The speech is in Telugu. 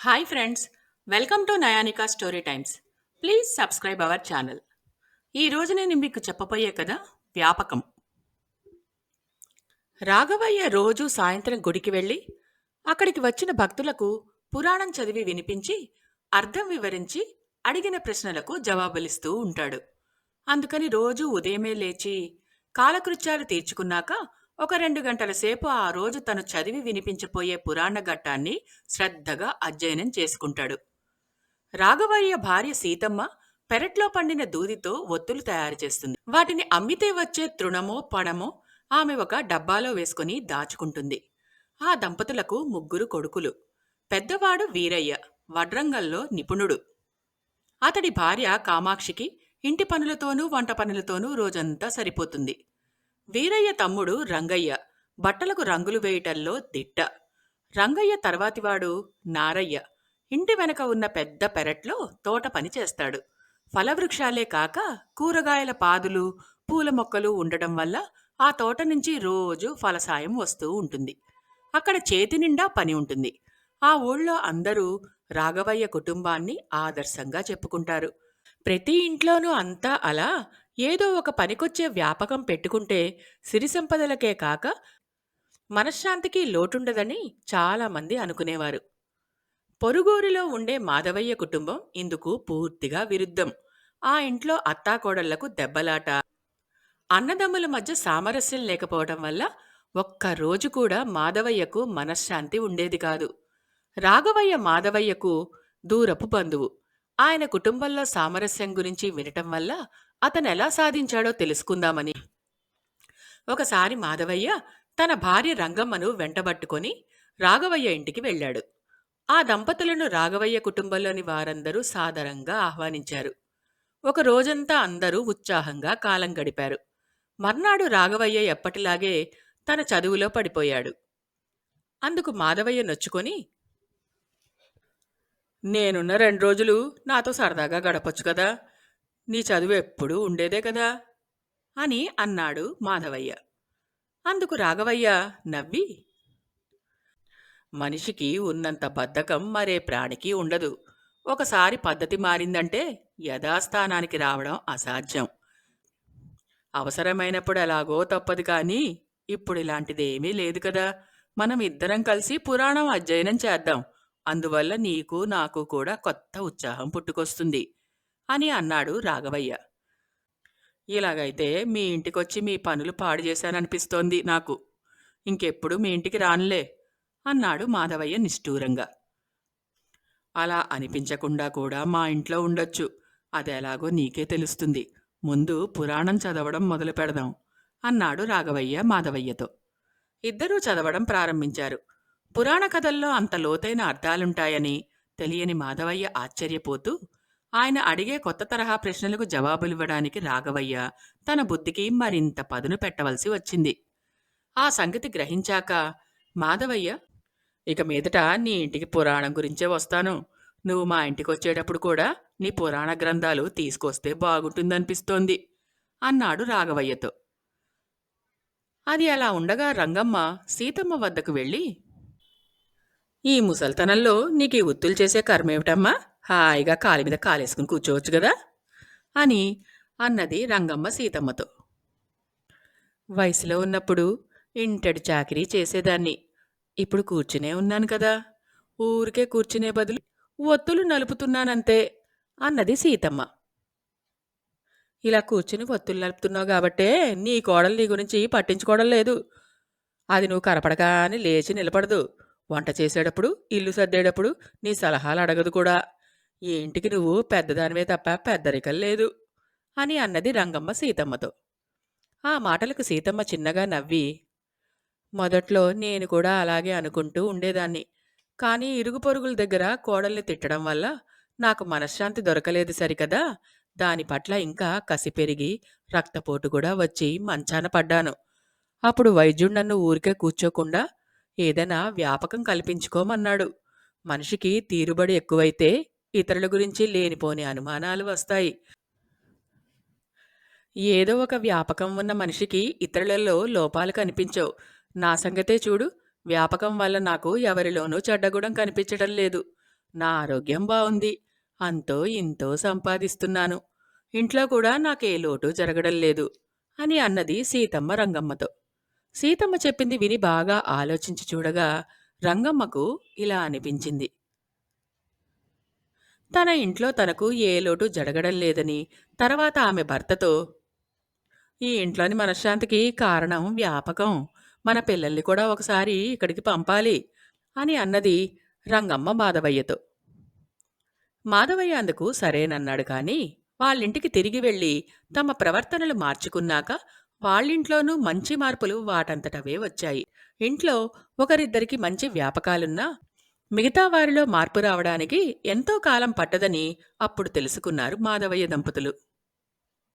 Hi friends welcome to Nayanika story times please subscribe our channel ఈ రోజు నేను మీకు చెప్పబోయే కదా వ్యాపకం. రాఘవయ్య రోజు సాయంత్రం గుడికి వెళ్ళి అక్కడికి వచ్చిన భక్తులకు పురాణం చదివి వినిపించి అర్థం వివరించి అడిగిన ప్రశ్నలకు జవాబులిస్తూ ఉంటాడు. అందుకని రోజు ఉదయమే లేచి కాలకృత్యాలు తీర్చుకున్నాక ఒక రెండు గంటల సేపు ఆ రోజు తను చదివి వినిపించబోయే పురాణ ఘట్టాన్ని శ్రద్ధగా అధ్యయనం చేసుకుంటాడు. రాఘవయ్య భార్య సీతమ్మ పెరట్లో పండిన దూదితో ఒత్తులు తయారు చేస్తుంది. వాటిని అమ్మితే వచ్చే తృణమో పణమో ఆమె ఒక డబ్బాలో వేసుకుని దాచుకుంటుంది. ఆ దంపతులకు ముగ్గురు కొడుకులు. పెద్దవాడు వీరయ్య వడ్రంగంలో నిపుణుడు. అతడి భార్య కామాక్షికి ఇంటి పనులతోనూ వంట పనులతోనూ రోజంతా సరిపోతుంది. వీరయ్య తమ్ముడు రంగయ్య బట్టలకు రంగులు వేయటంలో దిట్ట. రంగయ్య తర్వాతివాడు నారయ్య. ఇంటి వెనక ఉన్న పెద్ద పెరట్లో తోట పని చేస్తాడు. ఫలవృక్షాలే కాక కూరగాయల పాదులు పూల మొక్కలు ఉండడం వల్ల ఆ తోట నుంచి రోజు ఫలసాయం వస్తూ ఉంటుంది. అక్కడ చేతి నిండా పని ఉంటుంది. ఆ ఊళ్ళో అందరూ రాఘవయ్య కుటుంబాన్ని ఆదర్శంగా చెప్పుకుంటారు. ప్రతి ఇంట్లోనూ అంతా అలా ఏదో ఒక పనికొచ్చే వ్యాపకం పెట్టుకుంటే సిరి సంపదలకే కాక మనశ్శాంతికి లోటుండదని చాలామంది అనుకునేవారు. పొరుగూరిలో ఉండే మాధవయ్య కుటుంబం ఇందుకు పూర్తిగా విరుద్ధం. ఆ ఇంట్లో అత్తాకోడళ్ళకు దెబ్బలాట అన్నదమ్ముల మధ్య సామరస్యం లేకపోవడం వల్ల ఒక్క రోజు కూడా మాధవయ్యకు మనశ్శాంతి ఉండేది కాదు. రాఘవయ్య మాధవయ్యకు దూరపు బంధువు. ఆయన కుటుంబంలో సామరస్యం గురించి వినటం వల్ల అతను ఎలా సాధించాడో తెలుసుకుందామని. ఒకసారి మాధవయ్య తన భార్య రంగమ్మను వెంటబట్టుకొని రాఘవయ్య ఇంటికి వెళ్ళాడు. ఆ దంపతులను రాఘవయ్య కుటుంబంలోని వారందరూ సాదరంగా ఆహ్వానించారు. ఒక రోజంతా అందరూ ఉత్సాహంగా కాలం గడిపారు. మర్నాడు రాఘవయ్య ఎప్పటిలాగే తన చదువులో పడిపోయాడు. అందుకు మాధవయ్య నొచ్చుకొని నేనున్న రెండు రోజులు నాతో సరదాగా గడపొచ్చు కదా. నీ చదువు ఎప్పుడూ ఉండేదే కదా? అని అన్నాడు మాధవయ్య. అందుకు రాఘవయ్య నవ్వి మనిషికి ఉన్నంత బద్ధకం మరే ప్రాణికి ఉండదు. ఒకసారి పద్ధతి మారిందంటే యథాస్థానానికి రావడం అసాధ్యం. అవసరమైనప్పుడు ఎలాగో తప్పదు కానీ ఇప్పుడు ఇలాంటిదేమీ లేదు కదా. మనం ఇద్దరం కలిసి పురాణం అధ్యయనం చేద్దాం. అందువల్ల నీకు నాకు కూడా కొత్త ఉత్సాహం పుట్టుకొస్తుంది. అని అన్నాడు రాఘవయ్య. ఇలాగైతే మీ ఇంటికొచ్చి మీ పనులు పాడు చేశాననిపిస్తోంది నాకు. ఇంకెప్పుడు మీ ఇంటికి రానులే అన్నాడు మాధవయ్య నిష్ఠూరంగా. అలా అనిపించకుండా కూడా మా ఇంట్లో ఉండొచ్చు. అదెలాగో నీకే తెలుస్తుంది. ముందు పురాణం చదవడం మొదలు పెడదాం అన్నాడు రాఘవయ్య మాధవయ్యతో. ఇద్దరూ చదవడం ప్రారంభించారు. పురాణ కథల్లో అంత లోతైన అర్థాలుంటాయని తెలియని మాధవయ్య ఆశ్చర్యపోతూ ఆయన అడిగే కొత్త తరహా ప్రశ్నలకు జవాబులివ్వడానికి రాఘవయ్య తన బుద్ధికి మరింత పదును పెట్టవలసి వచ్చింది. ఆ సంగతి గ్రహించాక మాధవయ్య ఇక మీదట నీ ఇంటికి పురాణం గురించే వస్తాను. నువ్వు మా ఇంటికి వచ్చేటప్పుడు కూడా నీ పురాణ గ్రంథాలు తీసుకొస్తే బాగుంటుందనిపిస్తోంది అన్నాడు రాఘవయ్యతో. అది అలా ఉండగా రంగమ్మ సీతమ్మ వద్దకు వెళ్ళి ఈ ముసల్తనంలో నీకు ఈ ఉత్తులు చేసే కర్మేమిటమ్మా? హాయిగా కాలి మీద కాలేసుకుని కూర్చోవచ్చు కదా? అని అన్నది రంగమ్మ సీతమ్మతో. వయసులో ఉన్నప్పుడు ఇంటడి చాకిరీ చేసేదాన్ని. ఇప్పుడు కూర్చునే ఉన్నాను కదా. ఊరికే కూర్చునే బదులు ఒత్తులు నలుపుతున్నానంతే అన్నది సీతమ్మ. ఇలా కూర్చుని ఒత్తులు నలుపుతున్నావు కాబట్టే నీ కోడలు నీ గురించి పట్టించుకోవడం లేదు. అది నువ్వు కనపడగానే లేచి నిలబడదు. వంట చేసేటప్పుడు ఇల్లు సర్దేటప్పుడు నీ సలహాలు అడగదు కూడా. ఏంటికి నువ్వు? పెద్దదానివే తప్ప పెద్దరికం లేదు అని అన్నది రంగమ్మ సీతమ్మతో. ఆ మాటలకు సీతమ్మ చిన్నగా నవ్వి మొదట్లో నేను కూడా అలాగే అనుకుంటూ ఉండేదాన్ని. కానీ ఇరుగు పొరుగుల దగ్గర కోడల్ని తిట్టడం వల్ల నాకు మనశ్శాంతి దొరకలేదు సరికదా. దాని పట్ల ఇంకా కసి పెరిగి రక్తపోటు కూడా వచ్చి మంచాన పడ్డాను. అప్పుడు వైద్యుడు నన్ను ఊరికే కూర్చోకుండా ఏదైనా వ్యాపకం కల్పించుకోమన్నాడు. మనిషికి తీరుబడి ఎక్కువైతే ఇతరుల గురించి లేనిపోని అనుమానాలు వస్తాయి. ఏదో ఒక వ్యాపకం ఉన్న మనిషికి ఇతరులలో లోపాలు కనిపించవు. నా సంగతే చూడు వ్యాపకం వల్ల నాకు ఎవరిలోనూ చెడ్డగుణం కనిపించడం లేదు. నా ఆరోగ్యం బాగుంది అంతో ఇంతో సంపాదిస్తున్నాను. ఇంట్లో కూడా నాకే లోటు జరగడం లేదు అని అన్నది సీతమ్మ రంగమ్మతో. సీతమ్మ చెప్పింది విని బాగా ఆలోచించి చూడగా రంగమ్మకు ఇలా అనిపించింది. తన ఇంట్లో తనకు ఏ లోటు జరగడం లేదని తర్వాత ఆమె భర్తతో ఈ ఇంట్లోని మనశ్శాంతికి కారణం వ్యాపకం. మన పిల్లల్ని కూడా ఒకసారి ఇక్కడికి పంపాలి అని అన్నది రంగమ్మ మాధవయ్యతో. మాధవయ్య అందుకు సరేనన్నాడు కాని వాళ్ళింటికి తిరిగి వెళ్ళి తమ ప్రవర్తనలు మార్చుకున్నాక వాళ్ళింట్లోనూ మంచి మార్పులు వాటంతటవే వచ్చాయి. ఇంట్లో ఒకరిద్దరికి మంచి వ్యాపకాలున్నా మిగతా వారిలో మార్పు రావడానికి ఎంతో కాలం పట్టదని అప్పుడు తెలుసుకున్నారు మాధవయ్య దంపతులు.